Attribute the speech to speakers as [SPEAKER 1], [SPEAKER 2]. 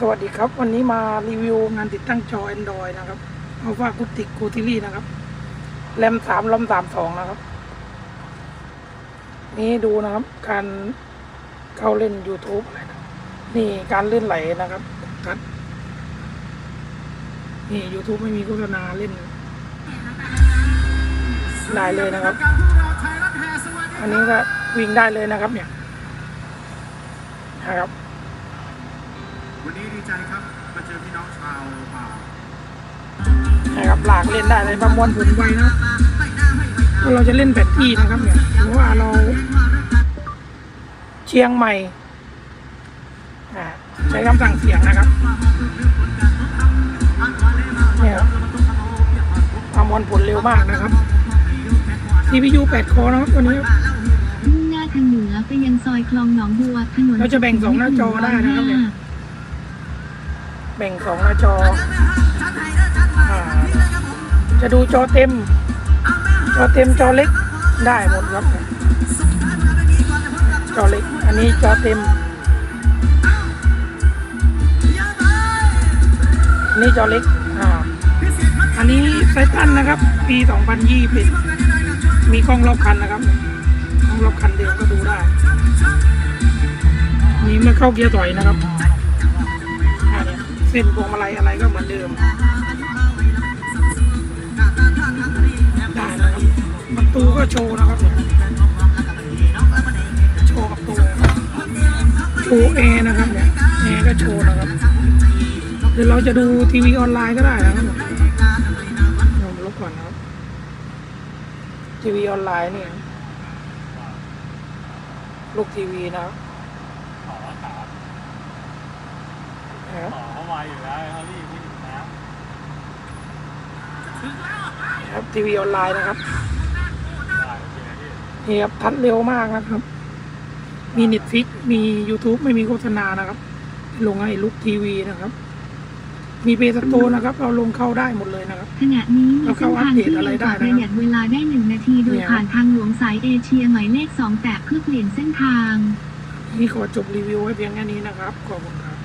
[SPEAKER 1] สวัสดีครับ วันนี้มารีวิวงานติดตั้งจอ Android นะครับ Alpha Acoustic g o t i l y นะครับแรมสามลอมสามสองนะครับ นี่ดูนะครับ การเข้าเล่น YouTube อะไรนะนี่การเลื่อนไหลนะครับทัดนี่ YouTube ไม่มีโฆษณาเล่น ได้เลยนะครับ อันนี้ก็วิ่งได้เลยนะครับเนี่ยนะครับ
[SPEAKER 2] วันนี้ดีใจครับมาเจอพี่น้องชาวป่า
[SPEAKER 1] นะครับหลากเล่นได้เลยประมวลผลไวนะถ้าเราจะเล่นแผนที่นะครับเนี่ยหรือว่าเราเชียงใหม่อ่าใช้คำสั่งเสียงนะครับเนี่ยครับประมวลผลเร็วมากนะครับ CPU 8 คอนะครับตัวนี้
[SPEAKER 3] มุ่งหน้าทางเหนือไปยังซอยคลองหนองบัวถนน
[SPEAKER 1] เราจะแบ่งสองหน้าจอได้นะครับเนี่ย แบ่งสองหน้าจออาจะดูจอเต็ม จอเต็มจอเล็กได้หมดครับ จอเล็ก อันนี้จอเต็ม อันนี้จอเล็ก อ่า อันนี้ไซตันนะครับ ปี2020มีกล้องรอบคันนะครับ กล้องรอบคันเดียวก็ดูได้ นี่เมื่อเข้าเกียร์ถอยนะครับ เนี่ยเส้นพวงมาลัยอะไรก็เหมือนเดิมได้นะครับประตูก็โชว์นะครับเนี่ยโชว์ประตูโชว์แอร์นะครับเนี่ยแอร์ก็โชว์นะครับหรือเราจะดูทีวีออนไลน์ก็ได้นะครับผมลบก่อนนะครับทีวีออนไลน์เนี่ยลูกทีวีนะครับ
[SPEAKER 4] ต่อขา
[SPEAKER 1] นะครับ
[SPEAKER 4] ต่อเข้ามาอยู่แล้วเขารีบไม่ถึงน้
[SPEAKER 1] นะครับทีวีออนไลน์นะครับำ
[SPEAKER 4] ได้โอเคพี่
[SPEAKER 1] นี่ครับทัดเร็วมากนะครับ มีเน็ตฟิกมี YouTube ไม่มีโฆษณานะครับ ลงให้ลุกทีวีนะครับ มีเปสโตนะครับ เราลงเข้าได้หมดเลยนะครับ
[SPEAKER 3] ขณะนี้มี
[SPEAKER 1] แล้วก็
[SPEAKER 3] เส้น
[SPEAKER 1] อัป
[SPEAKER 3] ทาง
[SPEAKER 1] เดต
[SPEAKER 3] ที่
[SPEAKER 1] อะไร
[SPEAKER 3] เร็วก
[SPEAKER 1] ได้
[SPEAKER 3] ว่า
[SPEAKER 1] นะครับ
[SPEAKER 3] ประหยัดเวลาได้หนึ่งนาทีโดย
[SPEAKER 1] เนี่ย
[SPEAKER 3] ผ่านทางหลวงสายเอเชียหมายเลขสองแตะเพื่อเปลี่ยนเส้นทาง
[SPEAKER 1] นี่ขอจบรีวิวไว้เพียงแค่นี้นะครับ ขอบคุณครับ